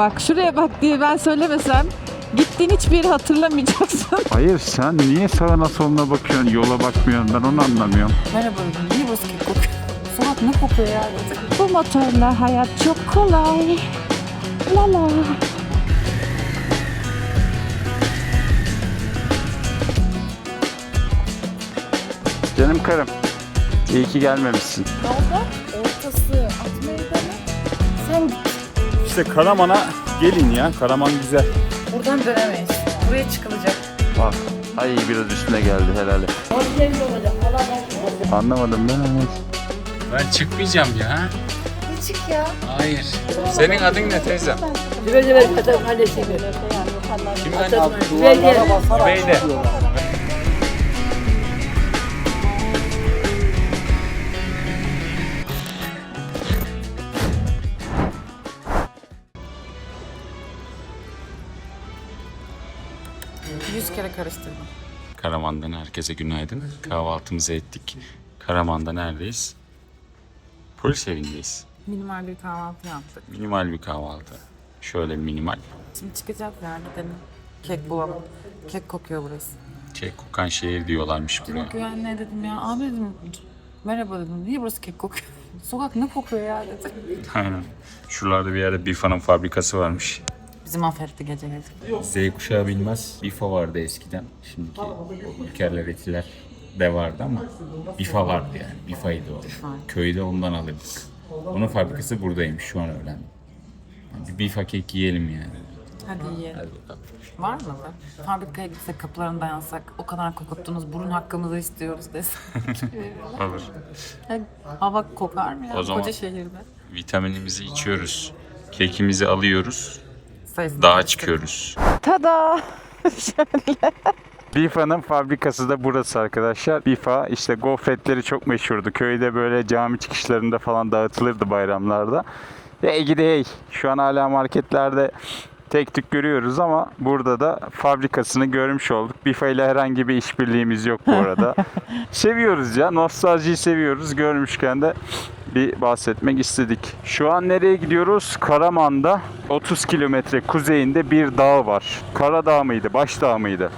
Bak şuraya bak diye ben söylemesem gittiğin hiçbir yeri hatırlamayacaksın. Hayır sen niye sağına soluna bakıyorsun yola bakmıyorsun ben onu anlamıyorum. Merhaba niye burası kek kokuyor? Salak ne kokuyor ya? Bu motorla hayat çok kolay. La la. Canım karım iyi ki gelmemişsin. Yolda ortası at meydanı. Sen git. İşte Karaman'a gelin ya Karaman güzel. Buradan dönemeyiz. Buraya çıkılacak. Bak ay biraz üstüne geldi helali. Anlamadım ben ama. Ben çıkmayacağım ya. Ne çık ya? Hayır. Senin adın ne teyzem? Güvence ver Katar Mahallesi gibi. Kimden? Güvence. Beyde. Yüz kere karıştırdım. Karaman'dan herkese günaydın. Kahvaltımızı ettik. Karaman'da neredeyiz? Polis evindeyiz. Minimal bir kahvaltı yaptık. Minimal bir kahvaltı. Şöyle minimal. Şimdi çıkacağız ya gidelim. Kek bulalım. Kek kokuyor burası. Kek kokan şehir diyorlarmış buraya. Yani ne dedim ya. Abi dedim merhaba dedim. Niye burası kek kokuyor? Sokak ne kokuyor ya dedim. Aynen. Şuralarda bir yerde Bifa'nın fabrikası varmış. Bizi mahvetti gece gece. Z kuşağı bilmez. Bifa vardı eskiden. Şimdiki İlkerler, Etiler de vardı ama Bifa vardı yani. Bifa'ydı o. Köyde ondan alırdık. Onun fabrikası buradaymış şu an öğrendim. Yani bir Bifa kek yiyelim yani. Hadi yiyelim. Hadi bakalım. Var mı da? Fabrikaya gitsek kapılarını dayansak o kadar kokuttunuz burun hakkımızı istiyoruz desek. Olur. Hava kokar mı ya O zaman- koca şehirde? Vitaminimizi içiyoruz. Kekimizi alıyoruz. Sayısını Dağa çıkıyoruz. Tada! Bifa'nın fabrikası da burası arkadaşlar. Bifa işte gofretleri çok meşhurdu. Köyde böyle cami çıkışlarında falan dağıtılırdı bayramlarda. Hey gidi hey. Şu an hala marketlerde tek tük görüyoruz ama burada da fabrikasını görmüş olduk. Bifa ile herhangi bir işbirliğimiz yok bu arada. seviyoruz ya. Nostaljiyi seviyoruz. Görmüşken de bir bahsetmek istedik. Şu an nereye gidiyoruz? Karaman'da 30 kilometre kuzeyinde bir dağ var. Karadağ mıydı? Başdağ mıydı?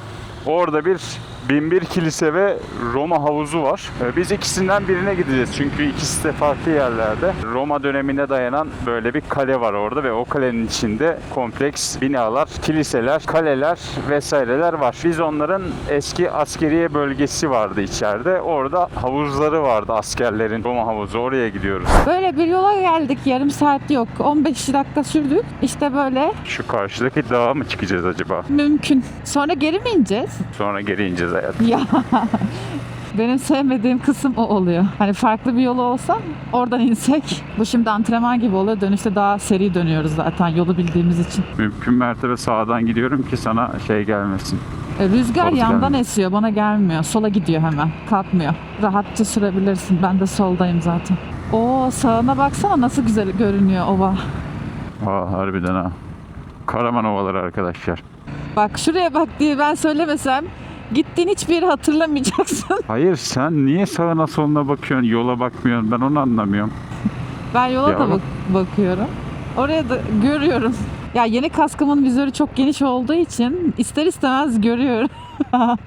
Orada bir Binbir Kilise ve Roma havuzu var. Ee, Biz ikisinden birine gideceğiz çünkü ikisi de farklı yerlerde. Roma dönemine dayanan böyle bir kale var orada ve o kalenin içinde kompleks binalar, kiliseler, kaleler vesaireler var. Biz onların eski askeriye bölgesi vardı içeride. Orada havuzları vardı askerlerin Roma havuzu. Oraya gidiyoruz. Böyle bir yola geldik yarım saat yok 15 dakika sürdük İşte böyle Şu karşıdaki dağa mı çıkacağız acaba? mümkün. Sonra geri mi ineceğiz? Sonra geri ineceğiz hayatım. Ya benim sevmediğim kısım o oluyor. Hani farklı bir yolu olsa oradan insek. Bu şimdi antrenman gibi oluyor. Dönüşte daha seri dönüyoruz zaten yolu bildiğimiz için. Mümkün mertebe sağdan gidiyorum ki sana şey gelmesin. E, Rüzgar Doğru yandan gelmiyor. esiyor. Bana gelmiyor. Sola gidiyor hemen. Kalkmıyor. Rahatça sürebilirsin. Ben de soldayım zaten. Oo sağına baksana nasıl güzel görünüyor ova. Aa, harbiden ha. Karaman ovaları arkadaşlar. Bak şuraya bak diye ben söylemesem gittiğin hiçbir yeri hatırlamayacaksın. Hayır sen niye sağına soluna bakıyorsun yola bakmıyorsun ben onu anlamıyorum. Ben yola Ya da bak. bak- bakıyorum. Oraya da görüyorum. Ya yeni kaskımın vizörü çok geniş olduğu için ister istemez görüyorum.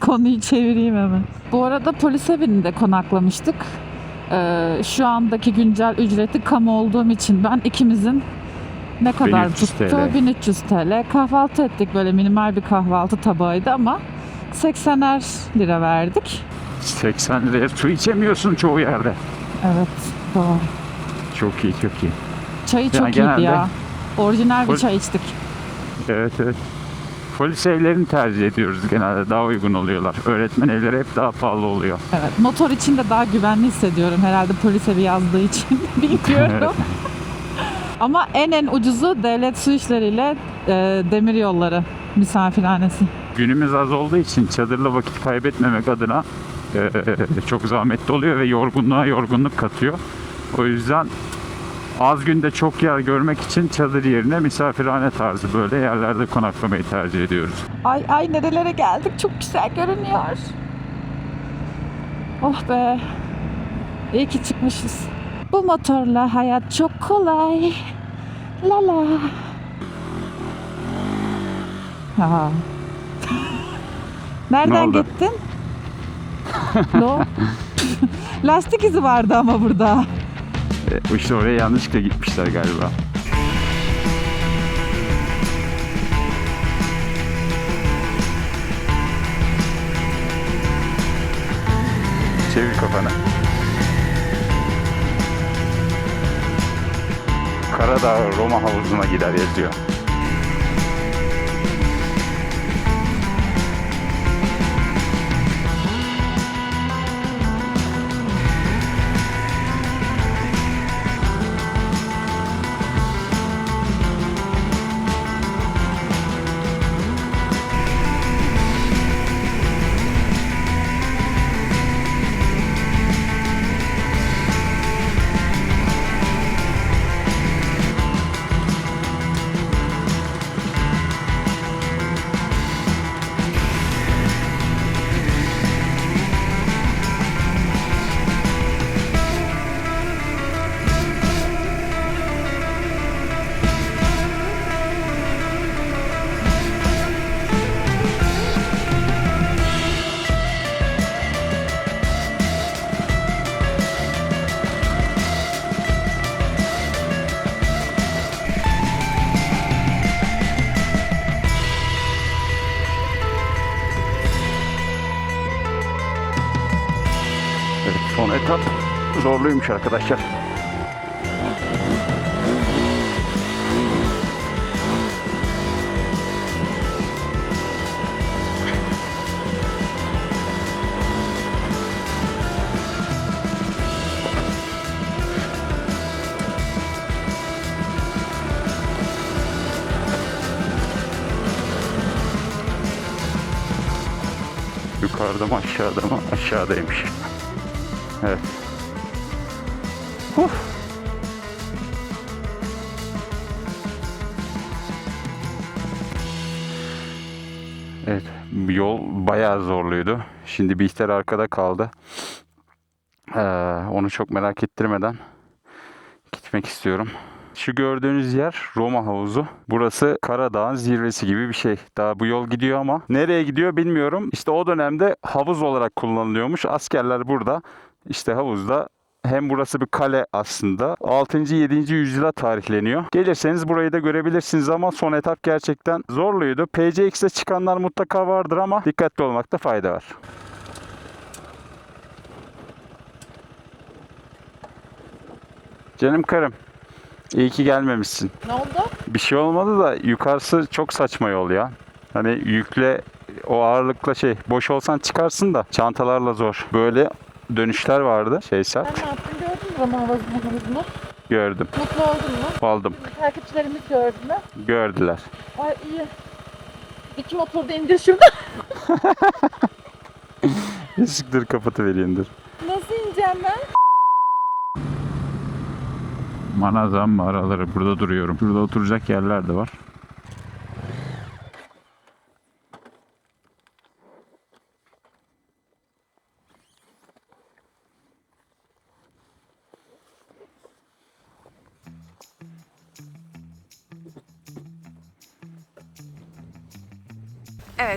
Konuyu çevireyim hemen. Bu arada polis evinde konaklamıştık. Ee, şu andaki güncel ücreti kamu olduğum için ben ikimizin ne kadar 1300 tuttu? TL. 1300 TL. Kahvaltı ettik böyle minimal bir kahvaltı tabağıydı ama 80'er lira verdik. 80 liraya su içemiyorsun çoğu yerde. Evet doğru. Çok iyi çok iyi. Çayı çok genelde- iyiydi ya. Orijinal bir çay içtik. Evet evet. Polis evlerini tercih ediyoruz genelde daha uygun oluyorlar. Öğretmen evleri hep daha pahalı oluyor. Evet. Motor için de daha güvenli hissediyorum herhalde polis evi yazdığı için. Bilmiyorum. Ama en en ucuzu devlet su işleriyle e, demir yolları misafirhanesi. Günümüz az olduğu için çadırla vakit kaybetmemek adına e, çok zahmetli oluyor ve yorgunluğa yorgunluk katıyor. O yüzden az günde çok yer görmek için çadır yerine misafirhane tarzı böyle yerlerde konaklamayı tercih ediyoruz. Ay ay nerelere geldik çok güzel görünüyor. Oh be. İyi ki çıkmışız. Bu motorla hayat çok kolay. La la. Nereden oldu? gittin? oldu? Lastik izi vardı ama burada. E, işte oraya yanlışlıkla gitmişler galiba. Çevir kafanı. Karadağ Roma havuzuna gider yazıyor. Etap zorluymuş arkadaşlar. Yukarıda mı aşağıda mı? Aşağıdaymış. Evet. Huh. Evet, yol bayağı zorluydu. Şimdi Bihter arkada kaldı. Ee, onu çok merak ettirmeden gitmek istiyorum. Şu gördüğünüz yer Roma havuzu. Burası Karadağ'ın zirvesi gibi bir şey. Daha bu yol gidiyor ama nereye gidiyor bilmiyorum. İşte o dönemde havuz olarak kullanılıyormuş. Askerler burada işte havuzda hem burası bir kale aslında. 6. 7. yüzyıla tarihleniyor. Gelirseniz burayı da görebilirsiniz ama son etap gerçekten zorluydu. PCX'de çıkanlar mutlaka vardır ama dikkatli olmakta fayda var. Canım karım. İyi ki gelmemişsin. Ne oldu? Bir şey olmadı da yukarısı çok saçma yol ya. Hani yükle o ağırlıkla şey boş olsan çıkarsın da çantalarla zor. Böyle dönüşler vardı. Şey Sen ne yaptın gördün mü Roma havuzunu? Gördüm. Mutlu oldun mu? Aldım. Takipçilerimiz gördü mü? Gördüler. Ay iyi. İki motoru da indir şuradan. Dur kapatıvereyim dur. Nasıl ineceğim ben? Manazam mağaraları burada duruyorum. Burada oturacak yerler de var.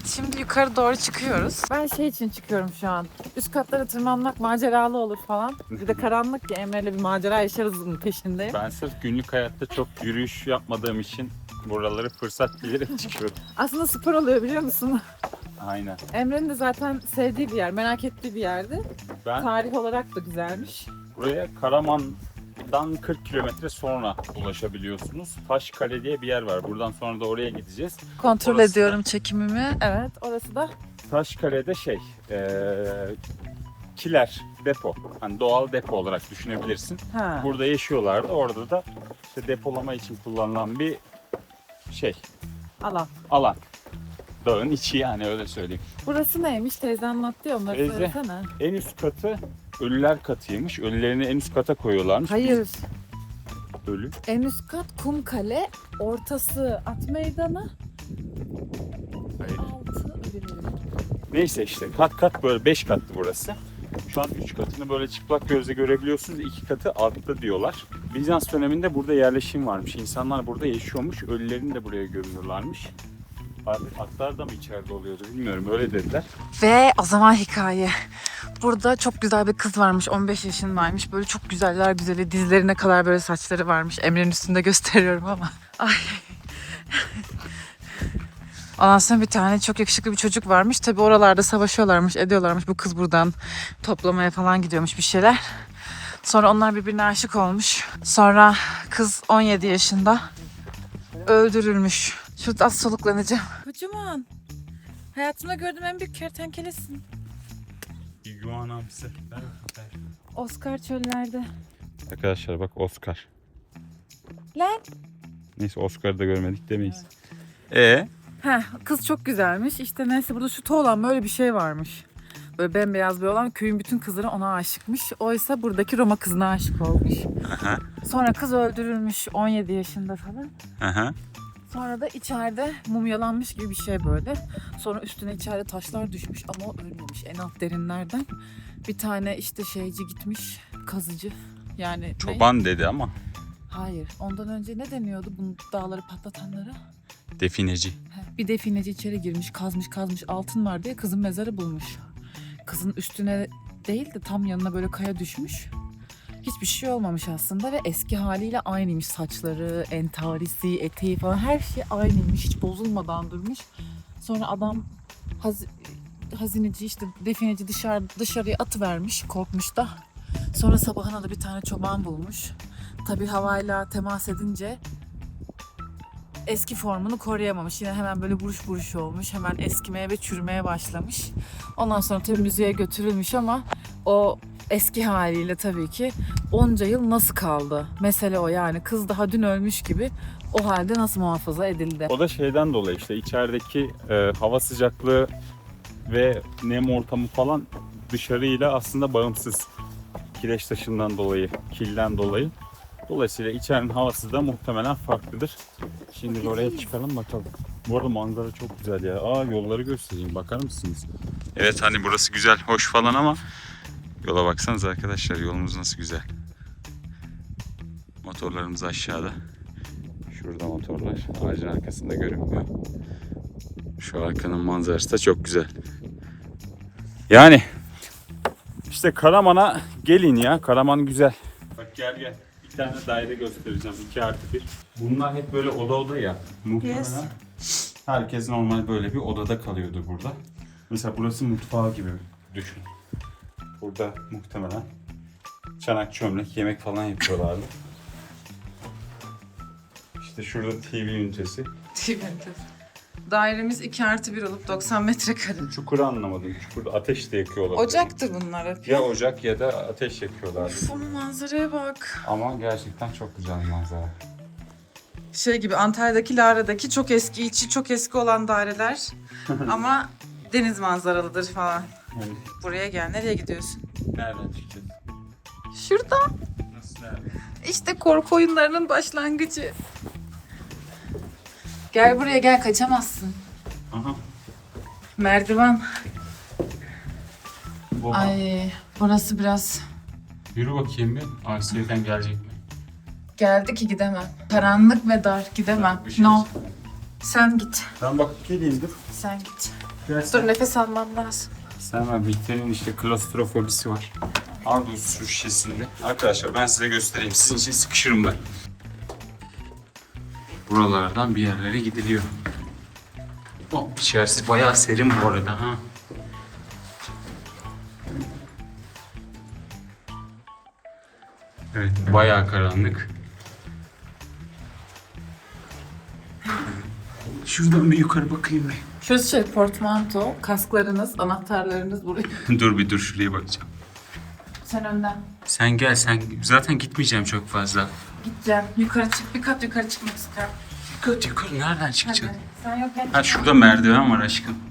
Evet şimdi yukarı doğru çıkıyoruz. Ben şey için çıkıyorum şu an. Üst katlara tırmanmak maceralı olur falan. Bir de karanlık ya Emre'yle bir macera yaşarız peşindeyim. Ben sırf günlük hayatta çok yürüyüş yapmadığım için buraları fırsat bilerek çıkıyorum. Aslında spor oluyor biliyor musun? Aynen. Emre'nin de zaten sevdiği bir yer, merak ettiği bir yerdi. Ben Tarih olarak da güzelmiş. Buraya Karaman'dan 40 kilometre sonra ulaşabiliyorsunuz. Taşkale diye bir yer var. Buradan sonra da oraya gideceğiz. Kontrol Orası da- ediyorum çekimimi. Evet, orası da Taşkale'de şey, eee kiler, depo. Hani doğal depo olarak düşünebilirsin. ha. Burada yaşıyorlardı. Orada da işte depolama için kullanılan bir şey, alan. alan. Dağın içi yani öyle söyleyeyim. Burası neymiş? Teyze anlattı ya onları Teyze. söylesene. En üst katı ölüler katıymış. Ölülerini en üst kata koyuyorlarmış. Hayır. Ölü. En üst kat kum kale, ortası at meydanı, Hayır. altı öbür Neyse işte kat kat böyle 5 kattı burası. Şu an 3 katını böyle çıplak gözle görebiliyorsunuz. 2 katı altta diyorlar. Bizans döneminde burada yerleşim varmış. İnsanlar burada yaşıyormuş. Ölülerini de buraya gömüyorlarmış. Atlar da mı içeride oluyordu bilmiyorum öyle dediler. Ve o zaman hikaye. Burada çok güzel bir kız varmış. 15 yaşındaymış. Böyle çok güzeller güzeli. Dizlerine kadar böyle saçları varmış. Emre'nin üstünde gösteriyorum ama. Ay. Ondan sonra bir tane çok yakışıklı bir çocuk varmış. Tabi oralarda savaşıyorlarmış, ediyorlarmış. Bu kız buradan toplamaya falan gidiyormuş bir şeyler. Sonra onlar birbirine aşık olmuş. Sonra kız 17 yaşında öldürülmüş. Şurada az soluklanacağım. Kocaman. Hayatımda gördüğüm en büyük kertenkelesin. İguanamsı. Oscar çöllerde. Arkadaşlar bak Oscar. Lan. Neyse Oscar'ı da görmedik demeyiz. E Heh, kız çok güzelmiş. İşte neyse burada şu olan böyle bir şey varmış. Böyle bembeyaz bir olan köyün bütün kızları ona aşıkmış. Oysa buradaki Roma kızına aşık olmuş. Sonra kız öldürülmüş 17 yaşında falan. Aha. Sonra da içeride mumyalanmış gibi bir şey böyle. Sonra üstüne içeride taşlar düşmüş ama o ölmemiş en alt derinlerden. Bir tane işte şeyci gitmiş kazıcı. Yani ne? Çoban dedi ama. Hayır. Ondan önce ne deniyordu bu dağları patlatanlara? Defineci. Bir defineci içeri girmiş, kazmış kazmış altın var diye kızın mezarı bulmuş. Kızın üstüne değil de tam yanına böyle kaya düşmüş. Hiçbir şey olmamış aslında ve eski haliyle aynıymış saçları, entarisi, eteği falan her şey aynıymış. Hiç bozulmadan durmuş. Sonra adam haz- hazineci işte defineci dışarı dışarıya atıvermiş korkmuş da. Sonra sabahına da bir tane çoban bulmuş. Tabii havayla temas edince eski formunu koruyamamış. Yine hemen böyle buruş buruş olmuş. Hemen eskimeye ve çürümeye başlamış. Ondan sonra tabii müzeye götürülmüş ama o eski haliyle tabii ki onca yıl nasıl kaldı? Mesele o yani kız daha dün ölmüş gibi o halde nasıl muhafaza edildi? O da şeyden dolayı işte içerideki e, hava sıcaklığı ve nem ortamı falan dışarıyla aslında bağımsız. Kireç taşından dolayı, kilden dolayı. Dolayısıyla içerinin havası da muhtemelen farklıdır. Şimdi oraya çıkalım bakalım. Bu arada manzara çok güzel ya. Aa yolları göstereyim bakar mısınız? Evet hani burası güzel, hoş falan ama yola baksanız arkadaşlar yolumuz nasıl güzel. Motorlarımız aşağıda. Şurada motorlar. Ağacın arkasında görünmüyor. Şu arkanın manzarası da çok güzel. Yani işte Karaman'a gelin ya. Karaman güzel. Bak gel gel. Bir tane daire göstereceğim. 2 artı 1. Bunlar hep böyle oda oda ya. Muhtemelen herkes normal böyle bir odada kalıyordu burada. Mesela burası mutfağı gibi düşün. Burada muhtemelen çanak çömlek yemek falan yapıyorlardı. İşte şurada TV ünitesi. Dairemiz 2 artı 1 olup 90 metrekare. Çukuru anlamadım. Çukurda ateş de yakıyor olabilir. Ocaktı bunlar hep. Ya ocak ya da ateş yakıyorlardı. Uf, ama manzaraya bak. Ama gerçekten çok güzel manzara. Şey gibi Antalya'daki Lara'daki çok eski içi çok eski olan daireler ama deniz manzaralıdır falan. Buraya gel. Nereye gidiyorsun? nereden çıkacağız? Şurada. Nasıl nerede? İşte korku oyunlarının başlangıcı. Gel buraya gel kaçamazsın. Aha. Merdiven. Oha. Ay burası biraz Yürü bakayım bir. Aksiyeten gelecek mi? geldi ki gidemem. Karanlık ve dar gidemem. Bir şey No. Sen git. Ben bakıp geleyim dur. Sen git. Gel Dur nefes almam lazım. Sen var. Bihter'in işte klostrofobisi var. Bu su şişesinde. Arkadaşlar ben size göstereyim. Sizin için sıkışırım ben. Buralardan bir yerlere gidiliyor. Oh, içerisi bayağı serin bu arada ha. Evet, bayağı karanlık. Şuradan bir yukarı bakayım bir. Şurası şey portmanto, kasklarınız, anahtarlarınız buraya. dur bir dur şuraya bakacağım. Sen önden. Sen gel sen zaten gitmeyeceğim çok fazla. Gideceğim. Yukarı çık. Bir kat yukarı çıkmak istiyorum. Yukarı yukarı nereden çıkacağım? Hadi. Sen yokken Ha şurada merdiven var aşkım.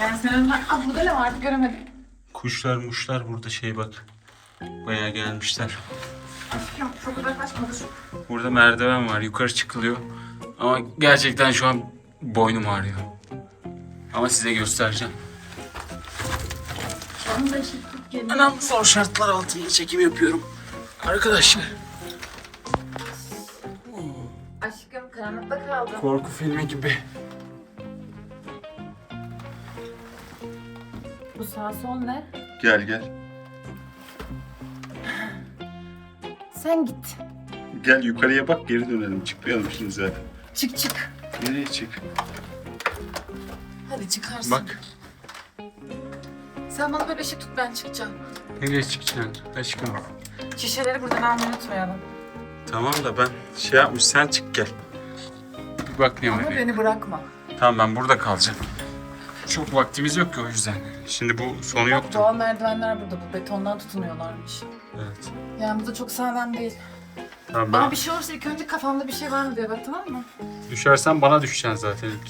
Yani sen önden... Aa burada ne vardı göremedim. Kuşlar muşlar burada şey bak. Bayağı gelmişler. Çok şu. Burada merdiven var yukarı çıkılıyor. Ama gerçekten şu an boynum ağrıyor. Ama size göstereceğim. Onu da. Anam zor şartlar altında çekim yapıyorum. Arkadaşlar. Karanlıkta kaldım. Korku filmi gibi. Bu sağ sol ne? Gel gel. Sen git. Gel yukarıya bak geri dönelim. Çıkmayalım şimdi zaten. Çık çık. Nereye çık? Hadi çıkarsın. Bak. Sen bana böyle ışık tut ben çıkacağım. Nereye çıkacaksın aşkım? Şişeleri buradan almayı unutmayalım. Tamam da ben şey yapmış sen çık gel. Bir bak ne Ama beni bırakma. Tamam ben burada kalacağım. Çok vaktimiz yok ki o yüzden. Şimdi bu sonu Bak yoktu. doğal merdivenler burada. Bu betondan tutunuyorlarmış. Evet. Yani bu da çok sağlam değil. Tamam Ama bir şey olursa ilk önce kafamda bir şey var mı diye bak tamam mı? düşersen bana düşeceksin zaten ilk.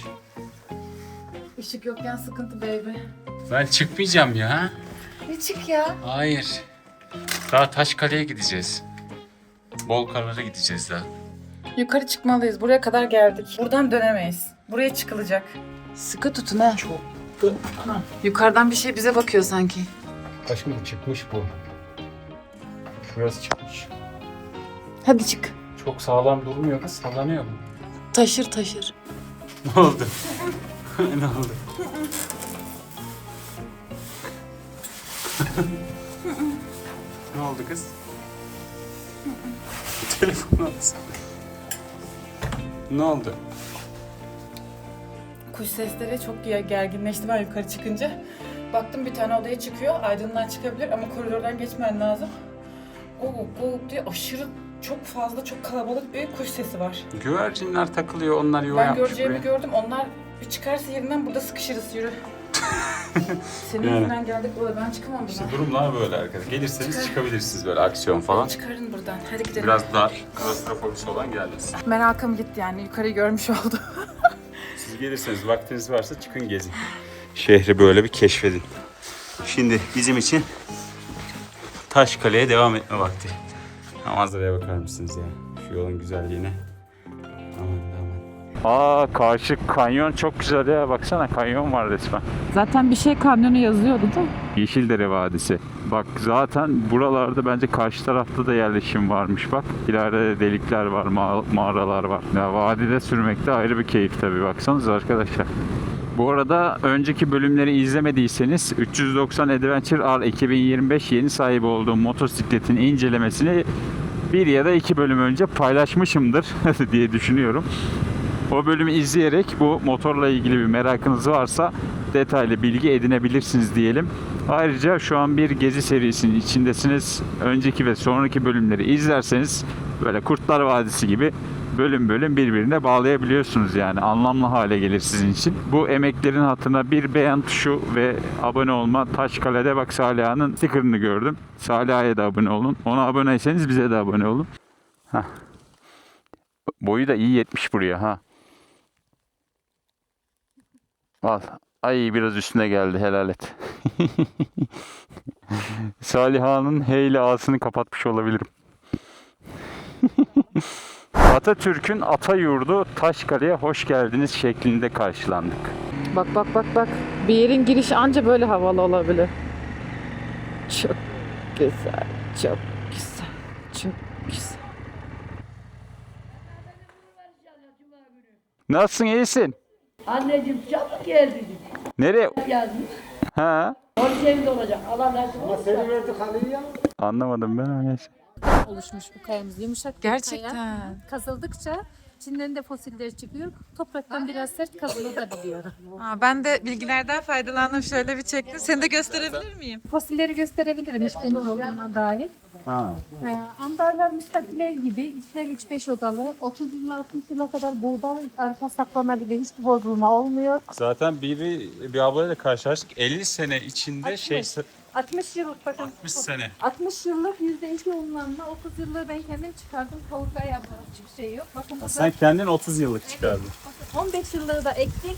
Işık yokken sıkıntı baby. Ben çıkmayacağım ya. Ne çık ya? Hayır. Daha Taşkale'ye gideceğiz. Bolkarlara gideceğiz daha. Yukarı çıkmalıyız. Buraya kadar geldik. Buradan dönemeyiz. Buraya çıkılacak. Sıkı tutun ha. Çok. Yukarıdan bir şey bize bakıyor sanki. Aşkım çıkmış bu. Şurası çıkmış. Hadi çık. Çok sağlam durmuyor kız. Sallanıyor mu? Taşır taşır. Ne oldu? ne oldu? ne oldu kız? Telefonu alsana. Ne oldu? Kuş sesleri çok ger- gerginleşti ben yukarı çıkınca. Baktım bir tane odaya çıkıyor. Aydınlığa çıkabilir ama koridordan geçmen lazım. Guguk guguk diye aşırı çok fazla çok kalabalık bir kuş sesi var. Güvercinler takılıyor. Onlar yuva ben yapmış göreceğimi buraya. gördüm. Onlar bir çıkarsa yerinden burada sıkışırız yürü. Senin Yani. yüzünden geldik buraya. Ben çıkamam buradan. İşte durumlar böyle arkadaşlar. Gelirseniz Çıkar. çıkabilirsiniz böyle aksiyon falan. Çıkarın buradan. Hadi gidelim. Biraz dar, klostrofobisi olan gelmesin. Merakım gitti yani. Yukarıyı görmüş oldu. Gelirseniz vaktiniz varsa çıkın gezin. Şehri böyle bir keşfedin. Şimdi bizim için Taşkale'ye devam etme vakti. Ha, Manzaraya bakar mısınız ya? Şu yolun güzelliğine. Aman. Aa karşı kanyon çok güzel ya. Baksana kanyon var resmen. Zaten bir şey kamyonu yazıyordu da. Yeşildere Vadisi. Bak zaten buralarda bence karşı tarafta da yerleşim varmış bak. İleride delikler var, ma- mağaralar var. Ya vadide sürmekte ayrı bir keyif tabii baksanız arkadaşlar. Bu arada önceki bölümleri izlemediyseniz 390 Adventure R 2025 yeni sahibi olduğum motosikletin incelemesini bir ya da iki bölüm önce paylaşmışımdır diye düşünüyorum. O bölümü izleyerek bu motorla ilgili bir merakınız varsa detaylı bilgi edinebilirsiniz diyelim. Ayrıca şu an bir gezi serisinin içindesiniz. Önceki ve sonraki bölümleri izlerseniz böyle Kurtlar Vadisi gibi bölüm bölüm birbirine bağlayabiliyorsunuz yani anlamlı hale gelir sizin için. Bu emeklerin hatırına bir beğen tuşu ve abone olma Taşkale'de bak Saliha'nın sticker'ını gördüm. Saliha'ya da abone olun. Ona aboneyseniz bize de abone olun. Heh. Boyu da iyi yetmiş buraya ha. Al. Ay biraz üstüne geldi helal et. Saliha'nın H ile A'sını kapatmış olabilirim. Atatürk'ün ata yurdu Taşkale'ye hoş geldiniz şeklinde karşılandık. Bak bak bak bak. Bir yerin girişi anca böyle havalı olabilir. Çok güzel. Çok güzel. Çok güzel. Nasılsın iyisin? Anneciğim çabuk geldin. Nereye? Geldin. Ha? Onun evinde olacak. Allah nasip olursa. Anlamadım ben o neyse. oluşmuş bu kayamız. Yumuşak bir Gerçekten. kaya. Kazıldıkça içinden de fosiller çıkıyor. Topraktan biraz sert kazılabiliyor. Aa, ben de bilgilerden faydalandım. Şöyle bir çektim. Seni de gösterebilir miyim? Fosilleri gösterebilirim işlerin olduğuna dair. Ha. Ee, ambarlar müstakil ev gibi. İçler 3-5 odalı. 30 yıl 60 yıla kadar buğday arpa saklanabilir. Hiçbir bozulma olmuyor. Zaten biri bir ablayla karşılaştık. 50 sene içinde şey 60. 60 yıllık bakın. 60 sene. 60 yıllık %2 unlanma. 30 yıllık ben kendim çıkardım. Kavurga yaptım. Hiçbir şey yok. Bakın burada Sen kendin 30 yıllık çıkardın. bakın 15 yıllığı da ektik.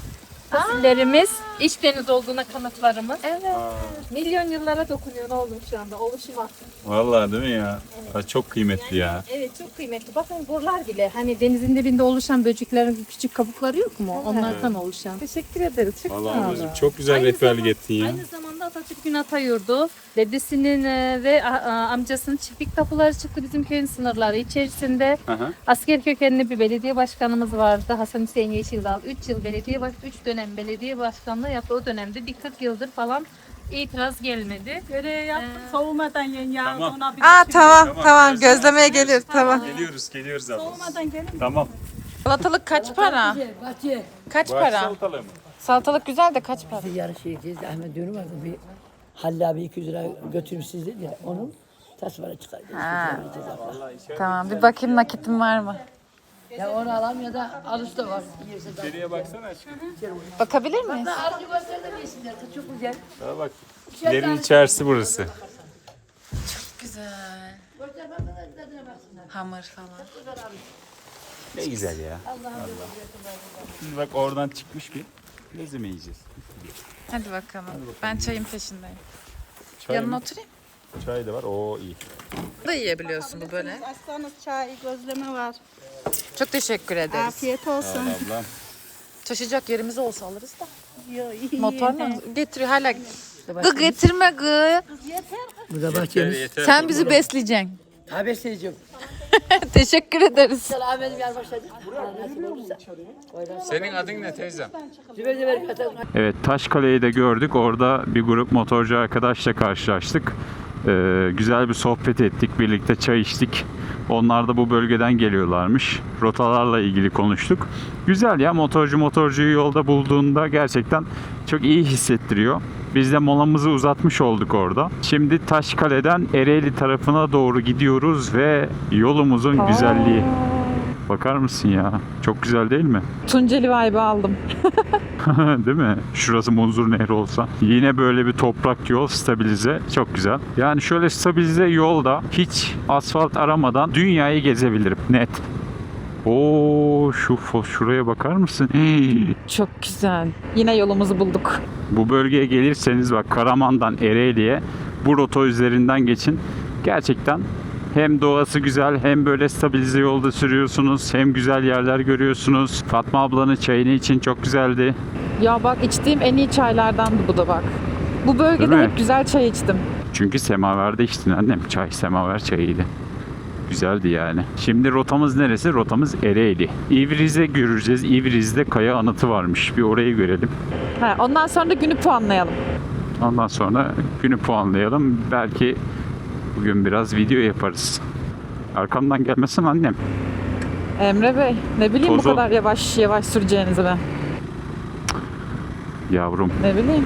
Fosillerimiz iç deniz olduğuna kanıtlarımız. Evet. Milyon yıllara dokunuyor ne olur şu anda oluşuma. Vallahi değil mi ya? Çok kıymetli ya. Evet çok kıymetli. Bakın buralar bile hani denizin dibinde oluşan böceklerin küçük kabukları yok mu? Onlardan oluşan. Teşekkür ederiz. Çok Vallahi sağ olun. ablacığım çok güzel Aynı rehberlik ettin ya. Aynı zamanda Atatürk'ün ata yurdu, dedesinin e, ve amcasının çiftlik tapuları çıktı bizim köyün sınırları içerisinde. Aha. Asker kökenli bir belediye başkanımız vardı. Hasan Hüseyin Yeşildal. 3 yıl belediye baş 3 dönem belediye başkanlığı yaptı. O dönemde bir 40 yıldır falan itiraz gelmedi. Görev yaptık. Soğumadan yiyin ya. Tamam. Ona bir Aa tamam tamam gözlemeye gelir tamam. Geliyoruz geliyoruz abla. Soğumadan gelin. Tamam. Salatalık kaç para? Bahçe. Kaç para? Salatalık güzel de kaç para? yarı şey diyeceğiz. Ahmet diyorum vardı bir Halil abi 200 lira götürüm siz dedi ya onun tasvara çıkar. Ha. Tamam bir bakayım nakitim var mı? Ya onu alam ya da alışta var. Yerse de. Geriye baksana aşkım. Bakabilir miyiz? Arzu göster de yesinler. Çok güzel. Daha bak. Yerin içerisi burası. Güzel. Hamur falan. Ne güzel ya. Allah. Şimdi bak oradan çıkmış bir. Lezime yiyeceğiz. Hadi bakalım. Ben çayın peşindeyim. Çay, Yanına oturayım. Çay da var. Oo iyi. da yiyebiliyorsun bu böyle. Açsanız çay, gözleme var. Çok teşekkür ederiz. Afiyet olsun. Ablam. Taşıyacak yerimiz olsa alırız da. Yo, iyi. Motorla getiriyor hala. Gı getirme gı. Bu da bahçemiz. Sen bizi besleyeceksin. Ha besleyeceğim. Teşekkür ederiz. Yer başladı. Olursa. Senin adın ne teyzem? Evet Taşkale'yi de gördük. Orada bir grup motorcu arkadaşla karşılaştık. Ee, güzel bir sohbet ettik. Birlikte çay içtik. Onlar da bu bölgeden geliyorlarmış. Rotalarla ilgili konuştuk. Güzel ya motorcu motorcuyu yolda bulduğunda gerçekten çok iyi hissettiriyor. Biz de molamızı uzatmış olduk orada. Şimdi Taşkale'den Ereğli tarafına doğru gidiyoruz ve yolumuzun güzelliği. Bakar mısın ya? Çok güzel değil mi? Tunceli vibe aldım. Değil mi? Şurası Munzur Nehri olsa. Yine böyle bir toprak yol stabilize. Çok güzel. Yani şöyle stabilize yolda hiç asfalt aramadan dünyayı gezebilirim. Net. Oo şu fo- şuraya bakar mısın? Hii. Çok güzel. Yine yolumuzu bulduk. Bu bölgeye gelirseniz bak Karaman'dan Ereğli'ye bu rota üzerinden geçin. Gerçekten hem doğası güzel hem böyle stabilize yolda sürüyorsunuz hem güzel yerler görüyorsunuz. Fatma ablanın çayını için çok güzeldi. Ya bak içtiğim en iyi çaylardandı bu da bak. Bu bölgede Değil mi? hep güzel çay içtim. Çünkü semaverde içtin annem. Çay semaver çayıydı. Güzeldi yani. Şimdi rotamız neresi? Rotamız Ereğli. İvriz'e göreceğiz. İvriz'de kaya anıtı varmış. Bir orayı görelim. Ha, ondan sonra da günü puanlayalım. Ondan sonra günü puanlayalım. Belki bugün biraz video yaparız. Arkamdan gelmesin annem. Emre Bey ne bileyim Toz bu ol- kadar yavaş yavaş süreceğinizi ben. Yavrum. Ne bileyim.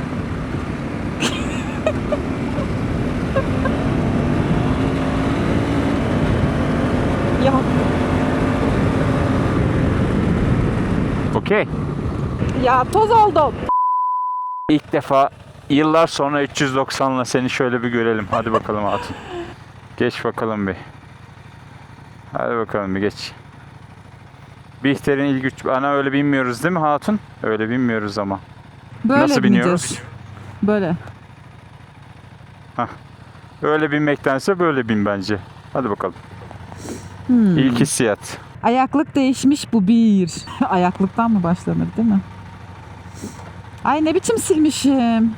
ya Okey. ya toz oldum. İlk defa yıllar sonra 390'la seni şöyle bir görelim. Hadi bakalım Hatun. Geç bakalım bir. Hadi bakalım bir geç. Bihter'in ilk üç... Ana öyle binmiyoruz değil mi Hatun? Öyle binmiyoruz ama. Böyle Nasıl biniyoruz? Böyle. Öyle binmektense böyle bin bence. Hadi bakalım. Hmm. İlk hissiyat. Ayaklık değişmiş bu bir. Ayaklıktan mı başlanır değil mi? Ay ne biçim silmişim.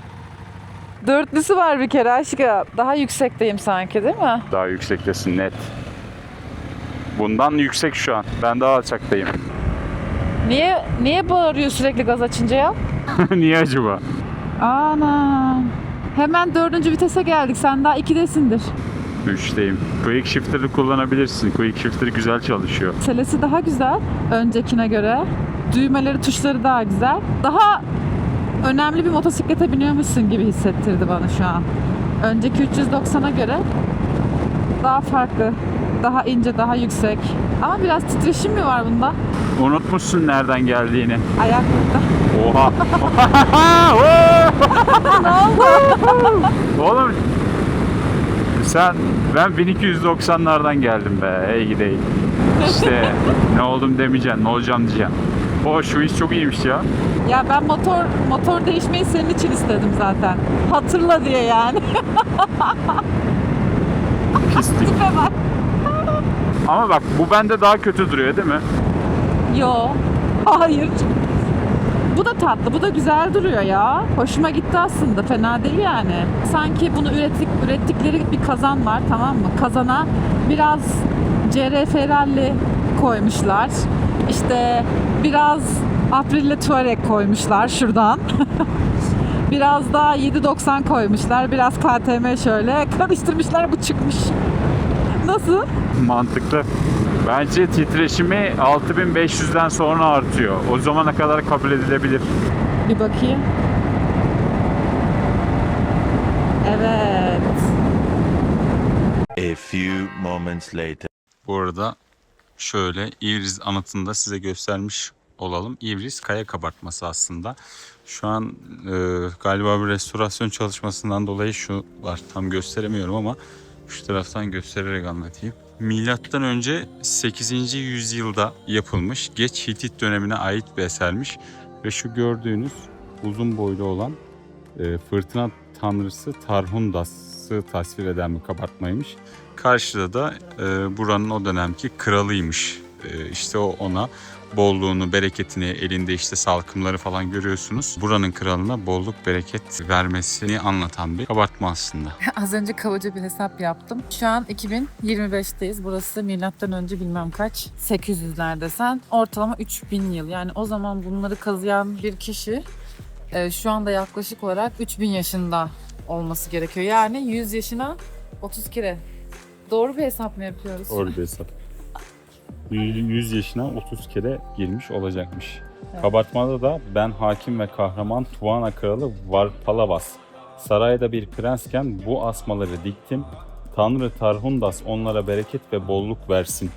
Dörtlüsü var bir kere aşkım. Daha yüksekteyim sanki değil mi? Daha yüksektesin net. Bundan yüksek şu an. Ben daha alçaktayım. Niye niye bağırıyor sürekli gaz açınca ya? Niye acaba? Ana. Hemen dördüncü vitese geldik. Sen daha ikidesindir. Üçteyim. Quick Shifter'ı kullanabilirsin. Quick Shifter güzel çalışıyor. Selesi daha güzel öncekine göre. Düğmeleri, tuşları daha güzel. Daha önemli bir motosiklete biniyormuşsun gibi hissettirdi bana şu an. Önceki 390'a göre daha farklı. Daha ince, daha yüksek. Ama biraz titreşim mi var bunda? Unutmuşsun nereden geldiğini. Ayaklıkta. Oha. ne oldu? Oğlum sen ben 1290'lardan geldim be. Ey gideyim. İşte ne oldum demeyeceksin, ne olacağım diyeceksin. O şu iş çok iyiymiş ya. Ya ben motor motor değişmeyi senin için istedim zaten. Hatırla diye yani. Pislik. Tipe bak. Ama bak bu bende daha kötü duruyor değil mi? Yo. Hayır. Bu da tatlı, bu da güzel duruyor ya. Hoşuma gitti aslında, fena değil yani. Sanki bunu ürettik, ürettikleri bir kazan var tamam mı? Kazana biraz CRF rally koymuşlar. İşte biraz Aprilia Touareg koymuşlar şuradan. biraz da 790 koymuşlar. Biraz KTM şöyle karıştırmışlar bu çıkmış. Nasıl? Mantıklı. Bence titreşimi 6500'den sonra artıyor. O zamana kadar kabul edilebilir. Bir bakayım. Evet. A few moments later. Bu arada şöyle İvriz anıtında size göstermiş olalım. İvriz kaya kabartması aslında. Şu an e, galiba bir restorasyon çalışmasından dolayı şu var. Tam gösteremiyorum ama şu taraftan göstererek anlatayım. Milattan önce 8. yüzyılda yapılmış geç Hitit dönemine ait bir esermiş ve şu gördüğünüz uzun boylu olan e, fırtına tanrısı Tarhundas'ı tasvir eden bir kabartmaymış. Karşıda da e, buranın o dönemki kralıymış. E, işte o ona bolluğunu, bereketini, elinde işte salkımları falan görüyorsunuz. Buranın kralına bolluk, bereket vermesini anlatan bir kabartma aslında. Az önce kabaca bir hesap yaptım. Şu an 2025'teyiz. Burası milattan önce bilmem kaç 800'lerde sen ortalama 3000 yıl. Yani o zaman bunları kazıyan bir kişi e, şu anda yaklaşık olarak 3000 yaşında olması gerekiyor. Yani 100 yaşına 30 kere. Doğru bir hesap mı yapıyoruz? Doğru bir hesap. 100 yaşına 30 kere girmiş olacakmış. Evet. Kabartmada da ben hakim ve kahraman Tuvana kralı Varpalavas. Sarayda bir prensken bu asmaları diktim. Tanrı Tarhundas onlara bereket ve bolluk versin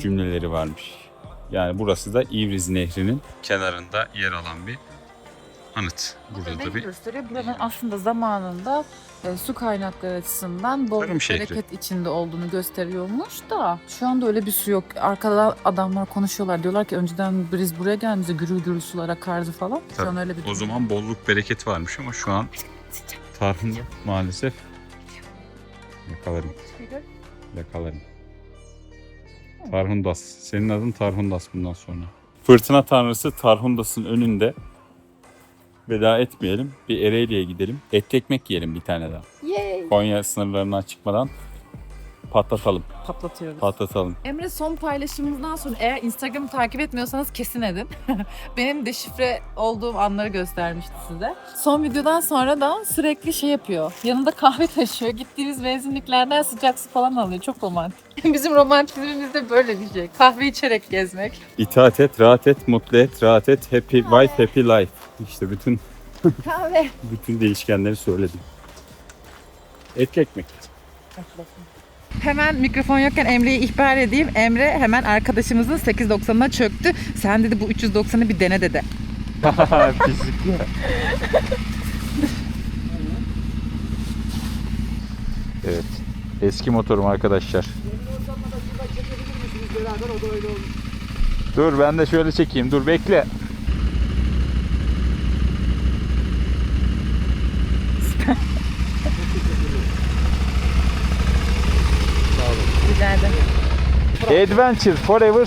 cümleleri varmış. Yani burası da İvriz Nehri'nin kenarında yer alan bir anıt. Burada da Ne bir gösteriyor? Buranın aslında zamanında e, su kaynakları açısından bol Tarım şehri. bereket içinde olduğunu gösteriyormuş da şu anda öyle bir su yok. Arkada adamlar konuşuyorlar. Diyorlar ki önceden biz buraya geldiğimizde gürül gürül sular akardı falan. Şu an öyle bir O zaman bolluk bereket varmış ama şu an Tarhun maalesef yakalarım. Yakalarım. Tarhundas. Senin adın Tarhundas bundan sonra. Fırtına tanrısı Tarhundas'ın önünde veda etmeyelim. Bir Ereğli'ye gidelim. Et ekmek yiyelim bir tane daha. Yay! Konya sınırlarından çıkmadan patlatalım. Patlatıyoruz. Patlatalım. Emre son paylaşımımızdan sonra eğer Instagram'ı takip etmiyorsanız kesin edin. Benim deşifre olduğum anları göstermişti size. Son videodan sonra da sürekli şey yapıyor. Yanında kahve taşıyor. Gittiğimiz benzinliklerden sıcak su falan alıyor. Çok romantik. Bizim romantizmimiz de böyle bir şey. Kahve içerek gezmek. İtaat et, rahat et, mutlu et, rahat et. Happy wife, happy life. İşte bütün Kahve. bütün değişkenleri söyledim. Et ekmek. Hemen mikrofon yokken Emre'yi ihbar edeyim. Emre hemen arkadaşımızın 8.90'ına çöktü. Sen dedi bu 390'ı bir dene dedi. Pislikli. evet. Eski motorum arkadaşlar. Dur ben de şöyle çekeyim. Dur bekle. Ederim. Adventure Forever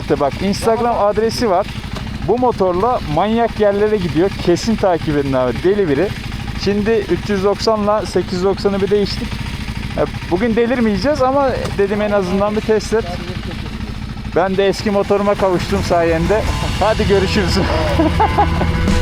06 bak Instagram adresi var. Bu motorla manyak yerlere gidiyor. Kesin takip edin abi. Deli biri. Şimdi 390 ile 890'ı bir değiştik. E, Bugün delirmeyeceğiz ama dedim en azından bir test et. Ben de eski motoruma kavuştum sayende. Hadi görüşürüz.